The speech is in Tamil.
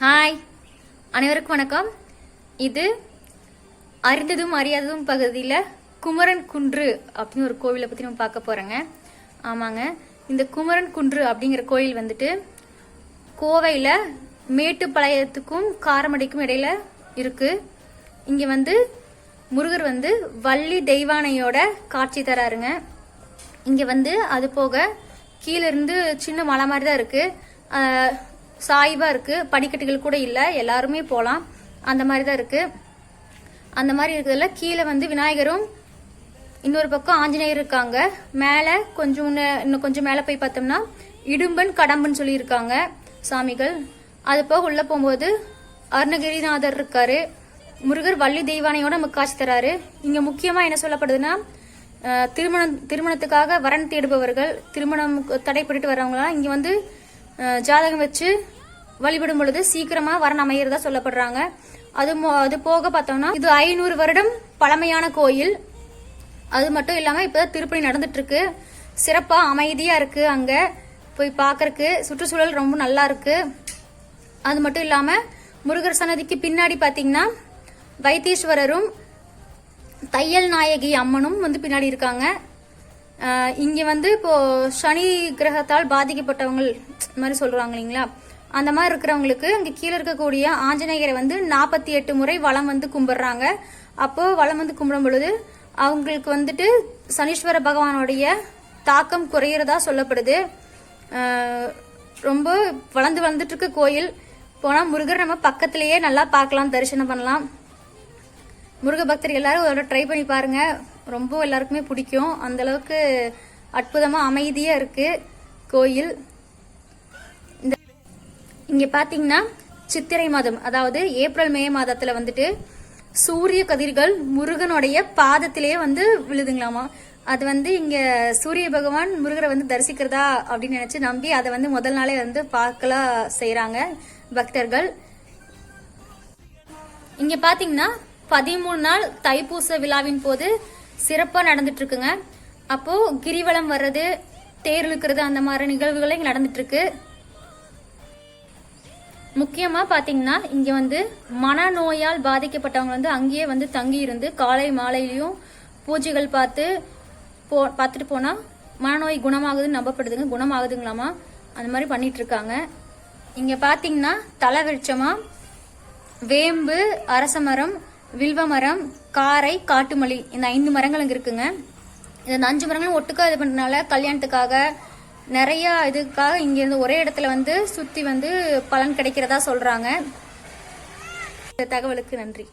ஹாய் அனைவருக்கும் வணக்கம். இது அறிந்ததும் அறியாததும் பகுதியில் குமரன் குன்று அப்படின்னு ஒரு கோவிலை பற்றி நம்ம பார்க்க போகிறோங்க ஆமாங்க. இந்த குமரன் குன்று அப்படிங்கிற கோயில் வந்துட்டு கோவையில் மேட்டுப்பாளையத்துக்கும் காரமடைக்கும் இடையில இருக்குது இங்கே வந்து முருகர் வந்து வள்ளி தெய்வானையோட காட்சி தராருங்க. இங்கே வந்து அது போக கீழ இருந்து சின்ன மலை மாதிரி தான் இருக்குது ஆஹ் சாய்வா இருக்கு. படிக்கட்டுகள் கூட இல்லை. எல்லாருமே போகலாம் அந்த மாதிரி தான் இருக்கு. அந்த மாதிரி இருக்கிறதுல கீழே வந்து விநாயகரும் இன்னொரு பக்கம் ஆஞ்சநேயர் இருக்காங்க. மேலே கொஞ்சம் இன்னும் கொஞ்சம் மேலே போய் பார்த்தோம்னா இடும்பன் கடம்பன் சொல்லியிருக்காங்க சாமிகள். அது போக உள்ள போகும்போது அருணகிரிநாதர் இருக்காரு. முருகர் வள்ளி தெய்வானையோட நமக்கு காட்சி தராரு. இங்க முக்கியமா என்ன சொல்லப்படுதுன்னா திருமணம் திருமணத்துக்காக வரன் தேடுபவர்கள் திருமணம் தடைப்பட்டு வரவங்களாம் இங்க வந்து ஜாதகம் வச்சு வழிபடும் பொழுது சீக்கிரமா வரன் அமையறதா சொல்லப்படுறாங்க. அது மோ- அது போக பார்த்தோம்னா இது ஐநூறு வருடம் பழமையான கோயில். அது மட்டும் இல்லாம இப்பதான் திருப்பணி நடந்துட்டு இருக்கு சிறப்பா அமைதியா இருக்கு அங்க. போய் பார்க்கறக்கு சுற்றுச்சூழல் ரொம்ப நல்லா இருக்கு. அது மட்டும் இல்லாம முருகர் சன்னதிக்கு பின்னாடி பாத்தீங்கன்னா வைத்தீஸ்வரரும் தையல் நாயகி அம்மனும் வந்து பின்னாடி இருக்காங்க. இங்க வந்து இப்போ சனி கிரகத்தால் பாதிக்கப்பட்டவங்க இந்த மாதிரி சொல்றாங்க இல்லைங்களா? அந்த மாதிரி இருக்கிறவங்களுக்கு அங்கே கீழே இருக்கக்கூடிய ஆஞ்சநேயரை வந்து நாற்பத்தி எட்டு முறை வலம் வந்து கும்பிடுறாங்க. அப்போ வலம் வந்து கும்பிடும் பொழுது அவங்களுக்கு வந்துட்டு சனீஸ்வர பகவானுடைய தாக்கம் குறையிறதா சொல்லப்படுது. ரொம்ப வளர்ந்து வளர்ந்துட்டு இருக்க கோயில். போனா முருகர் நம்ம பக்கத்திலேயே நல்லா பார்க்கலாம் தரிசனம் பண்ணலாம். முருக பக்தர் எல்லாரும் அதோட ட்ரை பண்ணி பாருங்க. ரொம்ப எல்லாருக்குமே பிடிக்கும். அந்த அளவுக்கு அற்புதமா அமைதியா இருக்கு கோயில். இங்க பாத்தீங்கன்னா சித்திரை மாதம் அதாவது ஏப்ரல் மே மாதத்துல வந்துட்டு சூரிய கதிர்கள் முருகனுடைய பாதத்திலேயே வந்து விழுதுங்களாமா. அது வந்து இங்க சூரிய பகவான் முருகரை வந்து தரிசிக்கிறதா அப்படின்னு நினைச்சு நம்பி அதை வந்து முதல் நாளே வந்து பார்க்கலாம் செய்யறாங்க பக்தர்கள். இங்க பாத்தீங்கன்னா பதிமூணு நாள் தைப்பூச விழாவின் போது சிறப்பா நடந்துட்டு இருக்குங்க அப்போ கிரிவலம் வர்றது தேர் இழுக்கிறது அந்த மாதிரி நிகழ்வுகள் இங்க நடந்துட்டு இருக்கு முக்கியமா பாத்தீங்கன்னா இங்க வந்து மனநோயால் பாதிக்கப்பட்டவங்க வந்து அங்கேயே வந்து தங்கி இருந்து காலை மாலையிலயும் பூஜைகள் பார்த்து போ பார்த்துட்டு போனா மனநோய் குணமாகுதுன்னு நம்பப்படுதுங்க குணமாகுதுங்களாமா? அந்த மாதிரி பண்ணிட்டு இருக்காங்க இங்க பாத்தீங்கன்னா தலை வெளிச்சமா வேம்பு அரச மரம் வில்வ மரம் காரை காட்டுமல்லி இந்த ஐந்து மரங்கள் அங்க இருக்குங்க. இந்த அஞ்சு மரங்களும் ஒட்டுக்கா இது பண்றதுனால கல்யாணத்துக்காக நிறைய இதுக்காக இங்கேருந்து ஒரே இடத்துல வந்து சுற்றி வந்து பலன் கிடைக்கிறதா சொல்கிறாங்க இந்த தகவலுக்கு நன்றி.